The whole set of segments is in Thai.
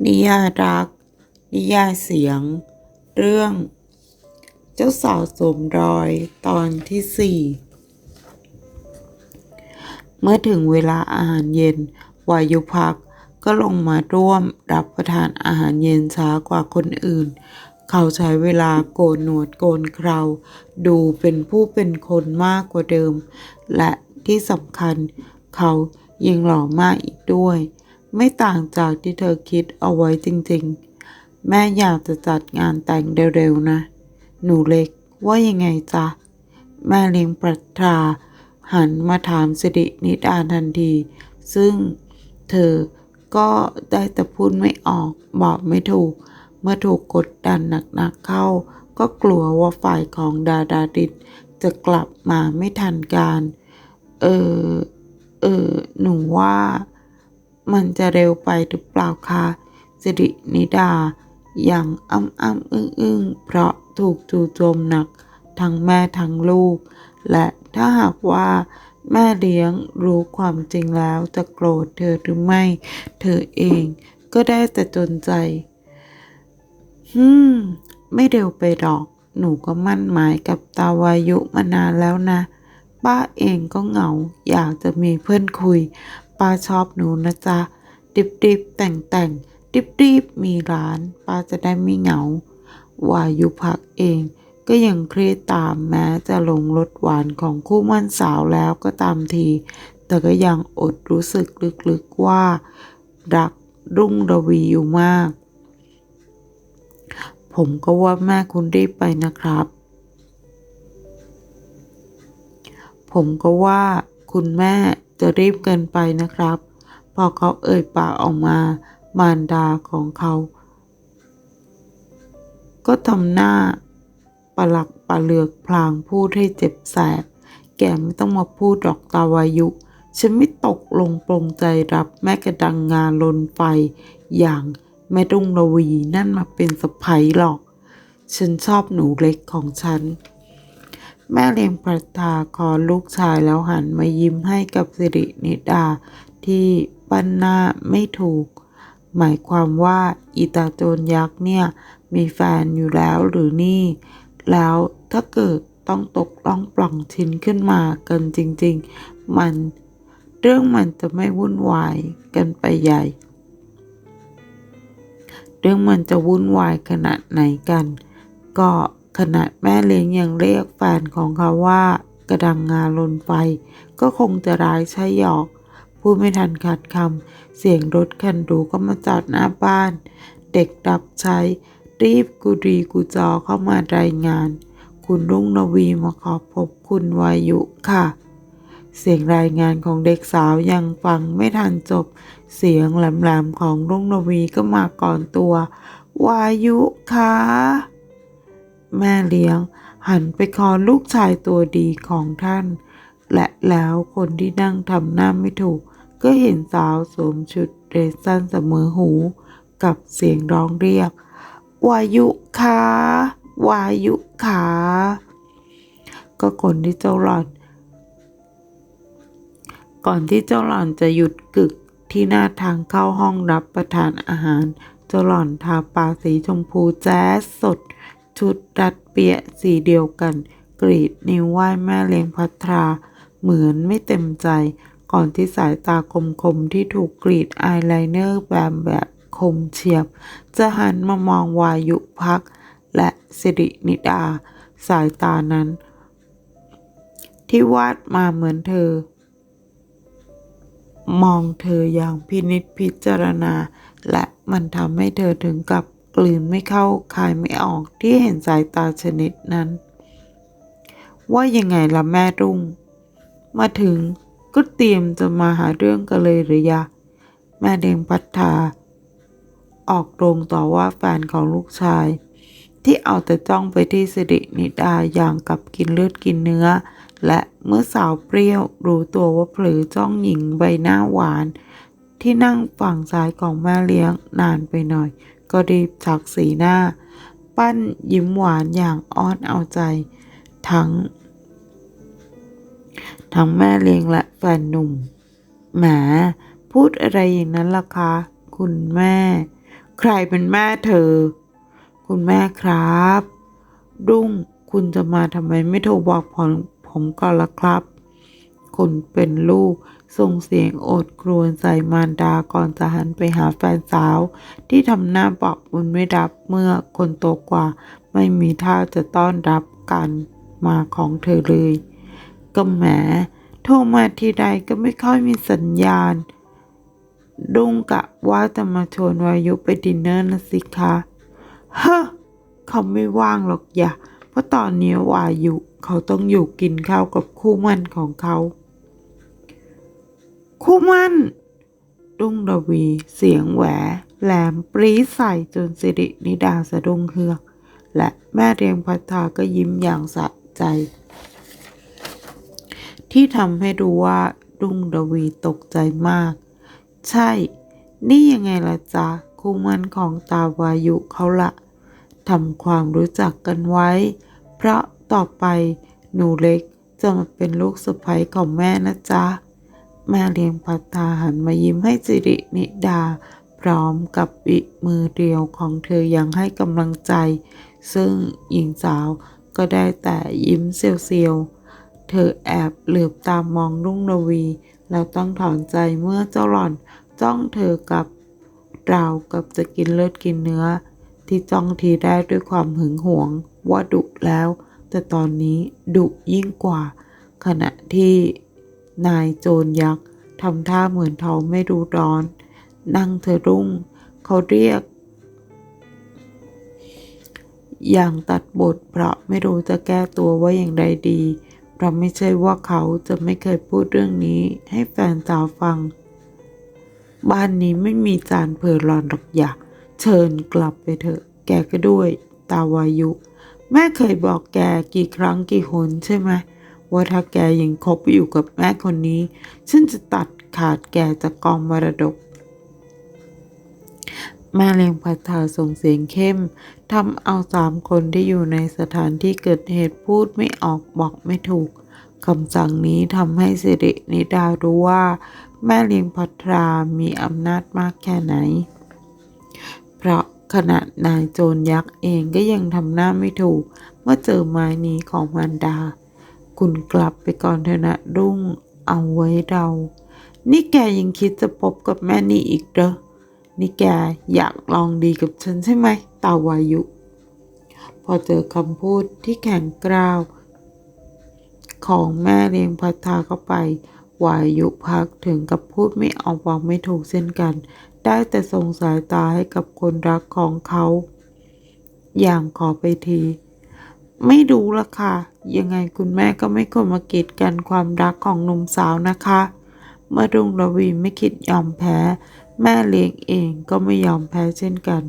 นิยายรัก นิยายเสียง เรื่อง เจ้าสาวสวมรอยตอนที่สี่เมื่อถึงเวลาอาหารเย็นวายุพักก็ลงมาร่วมรับประทานอาหารเย็นช้ากว่าคนอื่น เขาใช้เวลาโกนหนวดโกนเครา ดูเป็นผู้เป็นคนมากกว่าเดิม และที่สำคัญเขายังหล่อมากอีกด้วย ไม่ต่างจากที่เธอคิดเอาไว้จริงๆ แม่อยากจะจัดงานแต่งเร็วๆนะ หนูเล็กว่ายังไงจ๊ะ แม่เลี้ยงปรัทราหันมาถามสิรินิดาทันที ซึ่งเธอก็ได้แต่พูดไม่ออกบอกไม่ถูก เมื่อถูกกดดันหนักๆเข้า ก็กลัวว่าฝ่ายของดาดาดิตจะกลับมาไม่ทันการ เออ เออ หนูว่า มันจะเร็วไปหรือเปล่าคะสิรินิดา อย่างอ้ำอ้ำอึ้งอึ้งเพราะถูกจู่โจมหนัก ทั้งแม่ทั้งลูก และถ้าหากว่าแม่เลี้ยงรู้ความจริงแล้วจะโกรธเธอหรือไม่ เธอเองก็ได้แต่จนใจ ฮึมไม่เร็วไปหรอก หนูก็มั่นหมายกับตาวายุมานานแล้วนะ ป้าเองก็เหงา อยากจะมีเพื่อนคุย ป้าชอบหนูนะจ๊ะ ดิบดิบแต่งแต่งดิบดิบมีร้าน ป้าจะได้ไม่เหงาวายุพักเอง ก็ยังเครียดตามแม้จะลงรสหวานของคู่มั่นสาวแล้วก็ตามที แต่ก็ยังอดรู้สึกลึกๆว่า รักรุ่งระวีอยู่มาก ผมก็ว่าแม่คุณรีบไปนะครับ ผมก็ว่าคุณแม่ จะรีบเกินไปนะครับ พอเขาเอ่ยปากออกมามารดาของเขา ก็ทำหน้าปลักปะเลือกพลางพูดให้เจ็บแสบ แกไม่ต้องมาพูดดอกตาวายุ ฉันไม่ตกลงปรงใจรับแม่กระดังงานลนไฟ อย่างแม่รุ่งระวีนั่นมาเป็นสะใภ้หรอก ฉันชอบหนูเล็กของฉัน แม่เลี้ยงปรัทาคอลูกชายแล้วหันมายิ้มให้กับสิรินิดา ที่ปั้นหน้าไม่ถูก หมายความว่าอีตาโจรยักษ์เนี่ย มีแฟนอยู่แล้วหรือนี่ แล้วถ้าเกิดต้องตกล่องปล่องชิ้นขึ้นมากันจริง ๆ มันเรื่องมันจะไม่วุ่นวายกันไปใหญ่ เรื่องมันจะวุ่นวายขนาดไหนกัน ก็ ขนาดแม่เลี้ยงยังเรียกแฟนของเขาว่า กระดังงาลนไฟ ก็คงจะร้ายใช่หยอกพูดไม่ทันขาดคำ เสียงรถคันหรูก็มาจอดหน้าบ้าน เด็กรับใช้ รีบกุรีกุจอเข้ามารายงาน คุณรุ่งนวีมาขอพบคุณวายุค่ะ เสียงรายงานของเด็กสาวยังฟังไม่ทันจบ เสียงแหลมๆของรุ่งนวีก็มาก่อนตัว วายุค่ะ แม่เลี้ยง หันไปคอลูกชายตัวดีของท่าน และแล้วคนที่นั่งทำหน้าไม่ถูก ก็เห็นสาวสวมชุดเดรสสั้นเสมอหู กับเสียงร้องเรียก วายุคะวายุขาก็คนที่เจ้าหลอนก่อนที่เจ้าหล่อนจะหยุดกึกที่หน้าทางเข้าห้องรับประทานอาหารเจ้าหล่อนทาปากสีชมพูแจ๊สสด ชุดรัดเปียสีเดียวกัน กรีดนิ้วไหว้แม่เลี้ยงพัทรา เหมือนไม่เต็มใจ ก่อนที่สายตาคมๆที่ถูกกรีดอายไลเนอร์แบบแบบคมเฉียบ จะหันมามองวายุพัก และสิรินิดา สายตานั้น ที่วาดมาเหมือนเธอ มองเธออย่างพินิจพิจารณา และมันทำให้เธอถึงกับ กลืนไม่เข้าคายไม่ออกที่เห็นสายตาชนิดนั้น ว่ายังไงล่ะแม่รุ่ง มาถึงก็เตรียมจะมาหาเรื่องกันเลยหรือยะ แม่เดงพัฒนา ออกโรงต่อว่าแฟนของลูกชาย ที่เอาแต่จ้องไปที่สิรินิดาอย่างกับกินเลือดกินเนื้อ และเมื่อสาวเปรี้ยวรู้ตัวว่าเผลอจ้องหญิงใบหน้าหวาน ที่นั่งฝั่งซ้ายของแม่เลี้ยงนานไปหน่อย ก็รีบชักสีหน้า ปั้นยิ้มหวานอย่างอ้อนเอาใจ ทั้ง ทั้งแม่เลี้ยงและแฟนหนุ่มแหมพูดอะไรอย่างนั้นล่ะคะ คุณแม่ ใครเป็นแม่เธอ คุณแม่ครับ รุ่งคุณจะมาทำไมไม่โทรบอกผมผมก่อนละครับคนเป็นลูก ส่งเสียงโอดครวญใส่มารดาก่อนจะหันไปหาแฟนสาว ที่ทำหน้าบอกบุญไม่รับเมื่อคนโตกว่า ไม่มีท่าจะต้อนรับการมาของเธอเลย ก็แหมโทรมาทีใดก็ไม่ค่อยมีสัญญาณ ดุ้งกะว่าจะมาชวนวายุไปดินเนอร์นะสิคะเฮ้อเขาไม่ว่างหรอกอย่าเพราะตอนนี้วายุเขาต้องอยู่กินข้าวกับคู่มั่นของเขา คู่มั่นรุ่งระวีเสียงแหวแหลมปรีใส่จนสิรินิดาสะดุ้งเฮือก และแม่เรียงพัฒาก็ยิ้มอย่างสะใจ ที่ทำให้รู้ว่ารุ่งระวีตกใจมาก ใช่ นี่ยังไงล่ะจ๊ะคู่มันของตาวายุเขาละทำความรู้จักกันไว้ เพราะต่อไปหนูเล็กจะมาเป็นลูกสะใภ้ของแม่นะจ๊ะ แม่เลี้ยงพัฒนาหันมายิ้มให้สิรินิดา พร้อมกับบิมือเดียวของเธอยังให้กำลังใจ ซึ่งหญิงสาวก็ได้แต่ยิ้มเซียวๆ เธอแอบเหลือบตามมองรุ่งระวี แล้วต้องถอนใจเมื่อเจ้าหล่อนจ้องเธอกับราวกับจะกินเลือดกินเนื้อ ที่จ้องทีแรกด้วยความหึงหวงว่าดุแล้ว แต่ตอนนี้ดุยิ่งกว่า ขณะที่ นายโจรยักษ์ทำท่าเหมือนเขาไม่รู้ร้อน นั่งเธอรุ่ง เขาเรียก อย่างตัดบทเพราะไม่รู้จะแก้ตัวว่าอย่างไรดี เพราะไม่ใช่ว่าเขาจะไม่เคยพูดเรื่องนี้ ให้แฟนสาวฟัง บ้านนี้ไม่มีจานเผื่อหลอนหรอกอย่าเชิญกลับไปเถอะ แกก็ด้วย ตาวายุ แม่เคยบอกแกกี่ครั้งกี่หนใช่ไหม ว่าถ้าแกยังคบอยู่กับแม่คนนี้ ฉันจะตัดขาดแกจากกองมรดกแม่เลียงพัฒนาส่งเสียงเข้มทำเอาสามคนที่อยู่ในสถานที่เกิดเหตุพูดไม่ออกบอกไม่ถูกคำสั่งนี้ทำให้สิรินิดารู้ว่า แม่เลียงพัทรามีอำนาจมากแค่ไหน เพราะขณะนายโจรยักษ์เองก็ยังทำหน้าไม่ถูก เมื่อเจอไม้นี้ของมารดา คุณกลับไปก่อนเถอะนะรุ่งเอาไว้เรา นี่แกยังคิดจะพบกับแม่นี่อีกเหรอนี่แกอยากลองดีกับฉันใช่ไหมตาวายุ พอเจอคำพูดที่แข็งกร้าว ของแม่เลี้ยงพัฒนาเข้าไป วายุพักถึงกับพูดไม่ออกบอกไม่ถูกเช่นกัน ได้แต่ส่งสายตาให้กับคนรักของเขา อย่างขอไปที ไม่รู้ละค่ะ ยังไงคุณแม่ก็ไม่ควรมากีดกันความรักของหนุ่มสาวนะคะเมื่อรุ่งระวีไม่คิดยอมแพ้ แม่เลี้ยงเองก็ไม่ยอมแพ้เช่นกัน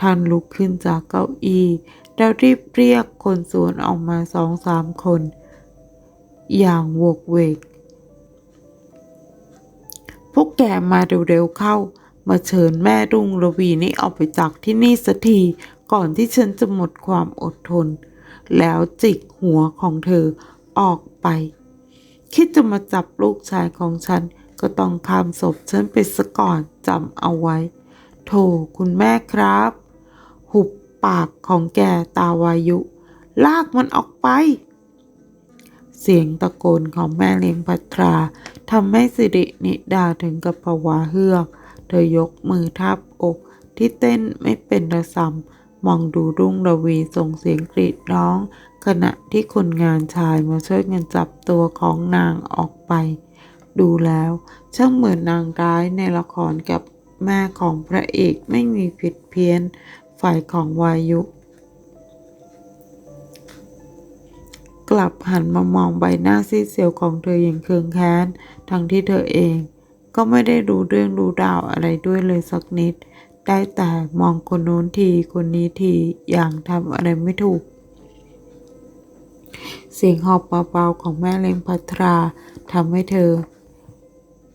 ท่านลุกขึ้นจากเก้าอี้แล้วรีบเรียกคนสวนออกมาสองสามคน อย่างวกเวก พวกแกมาเร็วๆเข้า มาเชิญแม่รุ่งระวีนี่ออกไปจากที่นี่สักทีก่อนที่ฉันจะหมดความอดทน แล้วจิกหัวของเธอออกไป คิดจะมาจับลูกชายของฉัน ก็ต้องข้ามศพฉันไปซะก่อนจำเอาไว้ โถคุณแม่ครับ หุบปากของแกตาวายุ ลากมันออกไป เสียงตะโกนของแม่เลี้ยงพัทราทำให้สิรินิดาถึงกับภาวะเฮือก เธอยกมือทับอกที่เต้นไม่เป็นระสำ มองดูรุ่งระวีส่งเสียงกรีดร้อง ขณะที่คนงานชายมาช่วยกันจับตัวของนางออกไป ดูแล้วช่างเหมือนนางร้ายในละครกับแม่ของพระเอกไม่มีผิดเพี้ยน ฝ่ายของวายุ กลับหันมามองใบหน้าซีดเซียวของเธออย่างเคืองแค้น ทั้งที่เธอเองก็ไม่ได้รู้เรื่องรู้ราวอะไรด้วยเลยสักนิด ได้แต่มองคนโน้นทีคนนี้ที อย่างทำอะไรไม่ถูก เสียงหอบเบาๆของแม่เล้งพัทราทำให้เธอ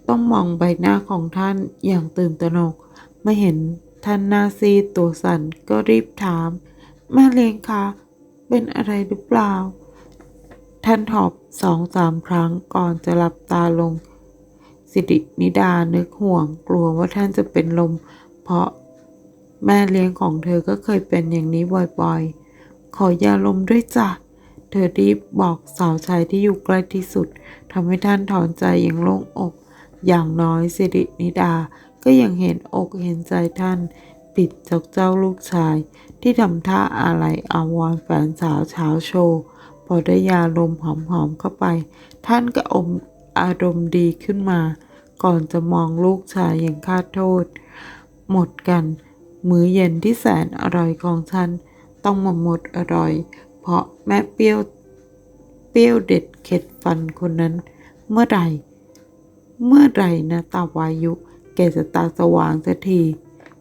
ต้องมองใบหน้าของท่านอย่างตื่นตระหนกไม่เห็นท่านหน้าซีตัวสั่นก็รีบถาม แม่เลงคะเป็นอะไรหรือเปล่า ท่านถอบสองสามครั้งก่อนจะหลับตาลง สิรินิดานึกห่วงกลัวว่าท่านจะเป็นลม เพราะ แม่เลี้ยงของเธอก็เคยเป็นอย่างนี้บ่อยๆ ขอยาลมด้วยจ้ะ เธอรีบบอกสาวใช้ที่อยู่ใกล้ที่สุดทำให้ท่านถอนใจอย่างโล่งอก อย่างน้อยสิรินิดา ก็ยังเห็นอกเห็นใจท่านปิดจากเจ้าลูกชาย ที่ทำท่าอะไรอาวรแฟนสาวเช้าโชว์พอได้ยาลมหอมๆเข้าไป ท่านก็อมอารมณ์ดีขึ้นมา ก่อนจะมองลูกชายอย่างคาดโทษ หมดกัน มื้อเย็นที่แสนอร่อยของฉัน ต้องมาหมดอร่อย เพราะแม่เปรี้ยว เปรี้ยวเด็ดเข็ดฟันคนนั้น เมื่อไหร่ เมื่อไหร่นะตาวายุแกจะตาสว่างสักที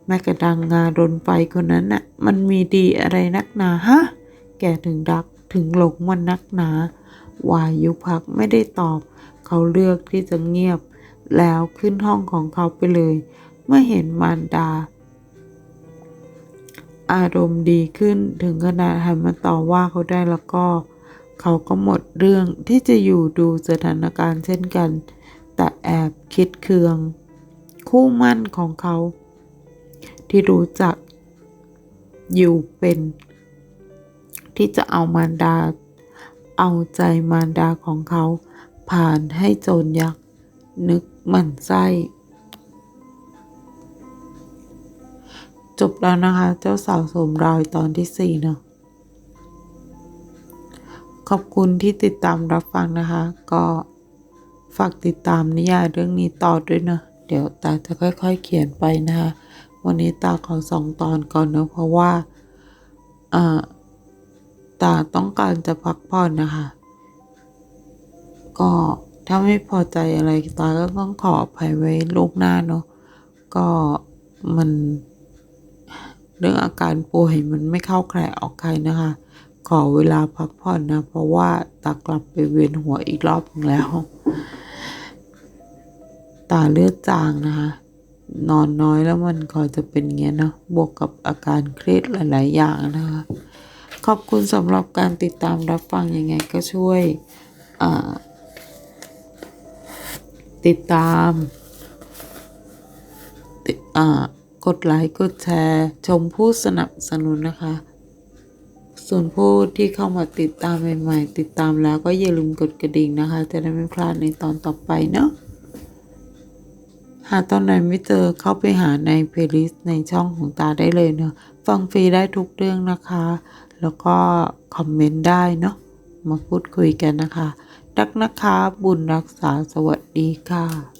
แม่กระดังงารนไฟคนนั้นน่ะ มันมีดีอะไรนักหนาฮะ แกถึงรักถึงหลงมันนักหนา วายุพักไม่ได้ตอบ เขาเลือกที่จะเงียบ แล้วขึ้นห้องของเขาไปเลย เมื่อเห็นมารดา อารมณ์ดีขึ้นถึงขนาดหันมาต่อว่าเขาได้แล้วก็ เขาก็หมดเรื่องที่จะอยู่ดูสถานการณ์เช่นกัน แต่แอบคิดเคือง คู่มั่นของเขา ที่รู้จักอยู่เป็น ที่จะเอามารดา เอาใจมารดาของเขา ผ่านให้โจรยักษ์นึกหมั่นไส้ จบแล้วนะคะ เจ้าสาวสมรอยตอนที่สี่เนาะขอบคุณที่ติดตามรับฟังนะคะ ก็ฝากติดตามนิยายเรื่องนี้ต่อด้วยนะ เดี๋ยวตาจะค่อย ๆ เขียนไปนะคะ วันนี้ตาขอสองตอนก่อนเนอะเพราะว่าอ่าตาต้องการจะพักผ่อนนะคะ ก็ถ้าไม่พอใจอะไรตาก็ต้องขออภัยไว้ลูกหน้าเนาะก็มัน เรื่องอาการป่วยมันไม่เข้าใครออกใครนะคะ ขอเวลาพักผ่อนนะ เพราะว่าตากลับไปเวียนหัวอีกรอบนึงแล้ว ตาเลือดจางนะคะ นอนน้อยแล้วมันก็จะเป็นเงี้ยนะ บวกกับอาการเครียดหลาย ๆ อย่างนะคะ ขอบคุณสำหรับการติดตามรับฟังยังไงก็ช่วยติดตามติดอ่า กดไลค์กดแชร์ ชมผู้สนับสนุนนะคะ ส่วนผู้ที่เข้ามาติดตามใหม่ๆ ติดตามแล้วก็อย่าลืมกดกระดิ่งนะคะ จะได้ไม่พลาดในตอนต่อไปเนาะหากตอนไหนไม่เจอเข้าไปหาในเพลย์ลิสต์ในช่องของตาได้เลยเนาะฟังฟรีได้ทุกเรื่องนะคะ แล้วก็คอมเมนต์ได้เนาะมาพูดคุยกันนะคะ รักนะคะ บุญรักษาสวัสดีค่ะ